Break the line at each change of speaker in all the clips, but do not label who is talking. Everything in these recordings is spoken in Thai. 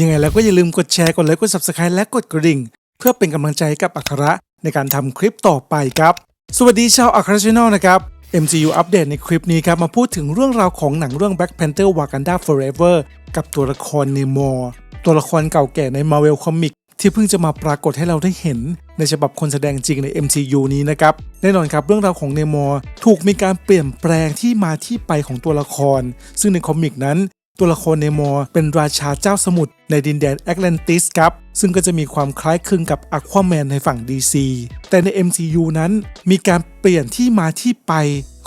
ยังไงแล้วก็อย่าลืมกดแชร์กดไลค์กด subscribe และกดกระดิ่ง เพื่อเป็นกำลังใจกับอัคระในการทำคลิปต่อไปครับ สวัสดีชาวอัคระช n น l นะครับ MCU อัปเดตในคลิปนี้ครับมาพูดถึงเรื่องราวของหนังเรื่อง Black Panther Wakanda Forever กับตัวละครเนมอร์ตัวละครเก่าแก่ใน Marvel Comic ที่เพิ่งจะมาปรากฏให้เราได้เห็น ในฉบับคนแสดงจริงใน MCU นี้นะครับ แน่นอนครับเรื่องราวของเนมอร์ถูกมีการเปลี่ยนแปลงที่มาที่ไปของตัวละคร ซึ่งในคอมิกนั้น ตัวละครเนมอร์เป็นราชาเจ้าสมุทรในดินแดนแอตแลนติสครับ ซึ่งก็จะมีความคล้ายคลึงกับอควาแมนในฝั่ง DC แต่ใน MCU นั้นมีการเปลี่ยนที่มาที่ไป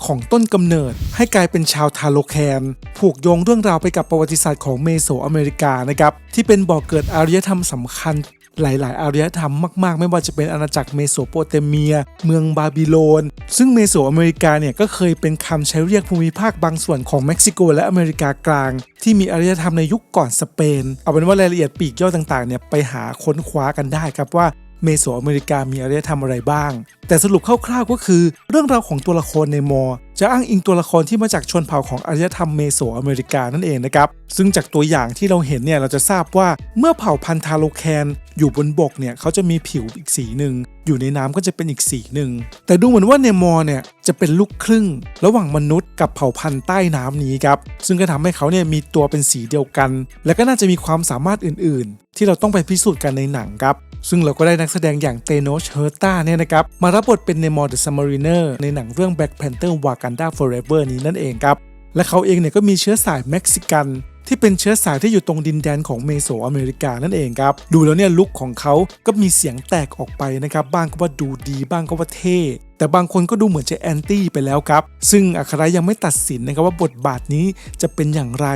ของต้นกำเนิด ให้กลายเป็นชาวทาโลแคนผูกโยงเรื่องราวไปกับประวัติศาสตร์ของเมโสอเมริกานะครับ ที่เป็นบ่อกเกิดอารยธรรมสำคัญ หลาย ๆ อารยธรรมมาก ๆ ไม่ว่าจะเป็นอาณาจักรเมโสโปเตเมีย เมืองบาบิโลน ซึ่งเมโสอเมริกาเนี่ยก็เคยเป็นคำใช้เรียกภูมิภาคบางส่วนของเม็กซิโกและอเมริกากลาง ที่มีอารยธรรมในยุคก่อนสเปน เอาเป็นว่ารายละเอียดปีกย่อยต่าง ๆ เนี่ยไปหาค้นคว้ากันได้ครับว่าเมโสอเมริกามีอารยธรรมอะไรบ้าง แต่สรุปคร่าวๆก็คือ เรื่องราวของตัวละครในมอ จะอ้างอิงตัวละครที่มาจากชนเผ่าของอารยธรรมเมโสอเมริกานั่นเองนะครับ ซึ่งจากตัวอย่างที่เราเห็นเนี่ยเราจะทราบว่าเมื่อเผ่าพันธุ์ทาโลแคนอยู่บนบกเนี่ยเขาจะมีผิวอีกสีหนึ่งอยู่ในน้ำก็จะเป็นอีกสีหนึ่งแต่ดูเหมือนว่าเนมอร์เนี่ยจะเป็นลูกครึ่ง ระหว่างมนุษย์กับเผ่าพันธุ์ใต้น้ำนี้ครับซึ่งก็ทำให้เขาเนี่ยมีตัวเป็นสีเดียวกัน และก็น่าจะมีความสามารถอื่น ๆ ที่เราต้องไปพิสูจน์กันในหนังครับซึ่งเราก็ได้นักแสดงอย่างเตโนชเฮอร์ตาเนี่ยนะครับมารับบทเป็นเนมอร์เดอะซัมมารีเนอร์ในหนังเรื่อง Black Panther Wakanda Forever นี้นั่นเองครับ และเขาเองเนี่ยก็มีเชื้อสายเม็กซิกัน ที่เป็นเชื้อสายที่อยู่ตรงดินแดนของเมโสอเมริกานั่นเองครับ ดูแล้วเนี่ยลุคของเขาก็มีเสียงแตกออกไปนะครับ บ้างก็ว่าดูดีบ้างก็ว่าเท่แต่บางคนก็ดูเหมือนจะแอนตี้ไปแล้วครับ ซึ่งอัครายังไม่ตัดสินนะครับว่าบทบาทนี้จะเป็นอย่างไร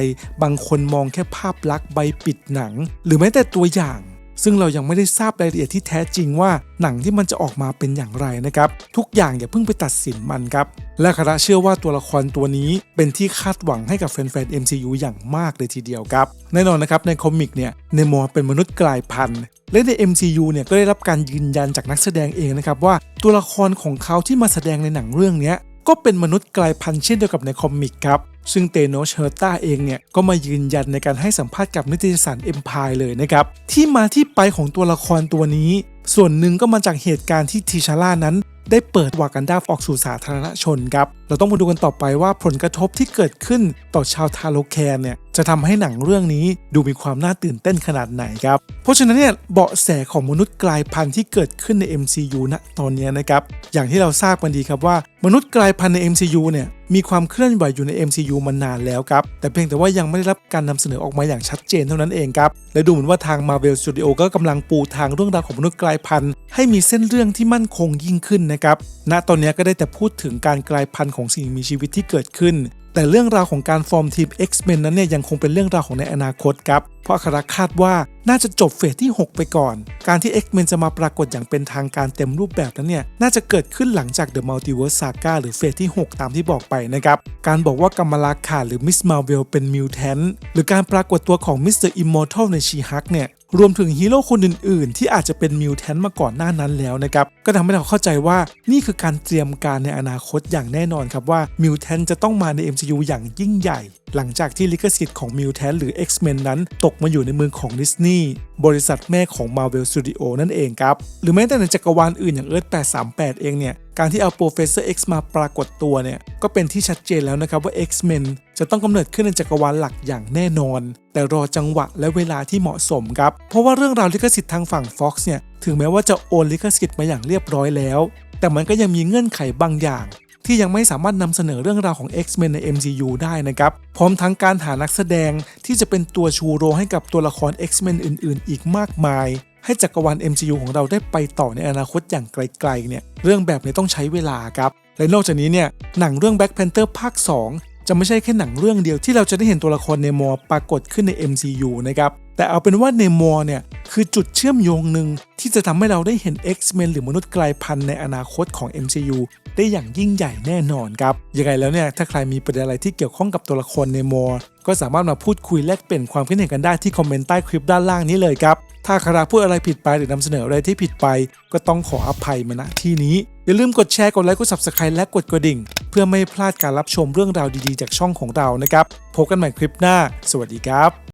บางคนมองแค่ภาพลักษณ์ใบปิดหนัง หรือแม้แต่ตัวอย่าง ซึ่งเรายังไม่ได้ทราบรายละเอียดที่แท้จริงว่าหนังที่มันจะออกมาเป็นอย่างไรนะครับ ทุกอย่างอย่าเพิ่งไปตัดสินมันครับ และคณะเชื่อว่าตัวละครตัวนี้เป็นที่คาดหวังให้กับแฟนๆ MCU อย่างมากเลยทีเดียวครับ แน่นอนนะครับในคอมิกเนี่ยเนมอร์เป็นมนุษย์กลายพันธุ์และใน MCU เนี่ยก็ได้รับการยืนยันจากนักแสดงเองนะครับว่าตัวละครของเขาที่มาแสดงในหนังเรื่องนี้ก็เป็นมนุษย์กลายพันธุ์เช่นเดียวกับในคอมิกครับ ซึ่งเตโนเชอร์ตาเองเนี่ยก็มายืนยันในการให้สัมภาษณ์กับนิตยสารเอ็มพายเลยนะครับ ที่มาที่ไปของตัวละครตัวนี้ ส่วนหนึ่งก็มาจากเหตุการณ์ที่ทิชาร่านั้น ได้เปิดวากันดาออกสู่สาธารณชนครับ เราต้องมาดูกันต่อไปว่าผลกระทบที่เกิดขึ้นต่อชาวทาโลแคนเนี่ย จะทำให้หนังเรื่องนี้ดูมีความน่าตื่นเต้นขนาดไหนครับ เพราะฉะนั้นเนี่ยเบาะแสของมนุษย์กลายพันธุ์ที่เกิดขึ้นใน MCU ณตอนนี้นะครับ อย่างที่เราทราบกันดีครับว่ามนุษย์กลายพันธุ์ใน MCU เนี่ยมีความเคลื่อนไหวอยู่ใน MCU มานานแล้วครับ แต่เพียงแต่ว่ายังไม่ได้รับการนำเสนอออกมาอย่างชัดเจนเท่านั้นเองครับ และดูเหมือนว่าทาง Marvel Studio ก็กำลังปูทางเรื่องราวของมนุษย์กลายพันธุ์ให้มีเส้นเรื่องที่มั่นคงยิ่งขึ้นนะครับ ณ ตอนนี้ก็ได้แต่พูดถึงการกลายพันธุ์ของสิ่งมีชีวิตที่เกิดขึ้น แต่เรื่องราวของการฟอร์มทีม X-Men นั้นเนี่ยยังคงเป็นเรื่องราวของในอนาคตครับ เพราะคาราคาดว่า น่าจะจบเฟสที่ 6 ไปก่อน การที่ X-Men จะมาปรากฏอย่างเป็นทางการเต็มรูปแบบนั้นเนี่ย น่าจะเกิดขึ้นหลังจาก The Multiverse Saga หรือเฟสที่ 6 ตามที่บอกไปนะครับ การบอกว่ากัมมาลาขาหรือมิสมาเวลเป็นมิวแทนหรือการปรากฏตัวของมิสเตอร์อิมมอร์ทัลในชีฮักเนี่ยรวมถึงฮีโร่คนอื่นๆ ที่อาจจะเป็นมิวแทนมาก่อนหน้านั้นแล้วนะครับ ก็ทำให้เราเข้าใจว่านี่คือการเตรียมการในอนาคตอย่างแน่นอนครับว่ามิวแทนจะต้องมาใน MCU อย่างยิ่งใหญ่ หลังจากที่ลิขสิทธิ์ของมิวแทนหรือ X-Men นั้นตกมาอยู่ในมือของดิสนีย์บริษัทแม่ของ Marvel Studio นั่นเองครับ หรือแม้แต่ในจักรวาลอื่นอย่าง Earth 838 เองเนี่ย การที่เอา Professor X มาปรากฏตัวเนี่ย ก็เป็นที่ชัดเจนแล้วนะครับว่า X-Men จะต้องกำเนิดขึ้นในจักรวาลหลักอย่างแน่นอน แต่รอจังหวะและเวลาที่เหมาะสมครับ เพราะว่าเรื่องราวลิขสิทธิ์ทางฝั่ง Fox เนี่ย ถึงแม้ว่าจะโอนลิขสิทธิ์มาอย่างเรียบร้อยแล้ว แต่มันก็ยังมีเงื่อนไขบางอย่าง ที่ยังไม่สามารถนำเสนอเรื่องราวของ X-Men ใน MCU ได้นะครับ พร้อมทั้งการหานักแสดงที่จะเป็นตัวชูโรงให้กับตัวละคร X-Men อื่น ๆ อีกมากมาย ให้จักรวาล MCU ของเราได้ไปต่อในอนาคตอย่างไกลๆเนี่ยเรื่องแบบนี้ต้องใช้เวลาครับ และนอกจากนี้เนี่ยหนังเรื่อง Black Panther ภาค 2 จะไม่ใช่แค่หนังเรื่องเดียวที่เราจะได้เห็นตัวละครเนมอร์ปรากฏขึ้นใน MCU นะครับแต่เอาเป็นว่าเนมอร์เนี่ยคือจุดเชื่อมโยงหนึ่ง ที่จะทำให้เราได้เห็น X-Men หรือมนุษย์กลายพันธุ์ในอนาคตของ MCU ได้อย่างยิ่งใหญ่แน่นอนครับยังไงแล้วเนี่ยถ้าใครมีประเด็นอะไรที่เกี่ยวข้องกับตัวละครเนมอร์ก็สามารถมาพูดคุยแลกเปลี่ยนความคิดเห็นกันได้ที่คอมเมนต์ใต้คลิปด้านล่างนี้เลยครับ ถ้าคาราพูดอะไรผิดไปหรือนำเสนออะไรที่ผิดไป ก็ต้องขออภัยมาณที่นี้ อย่าลืมกดแชร์กดไลค์กด subscribe และกดกระดิ่ง เพื่อไม่พลาดการรับชมเรื่องราวดีๆ จากช่องของเรานะครับพบกันใหม่คลิปหน้า สวัสดีครับ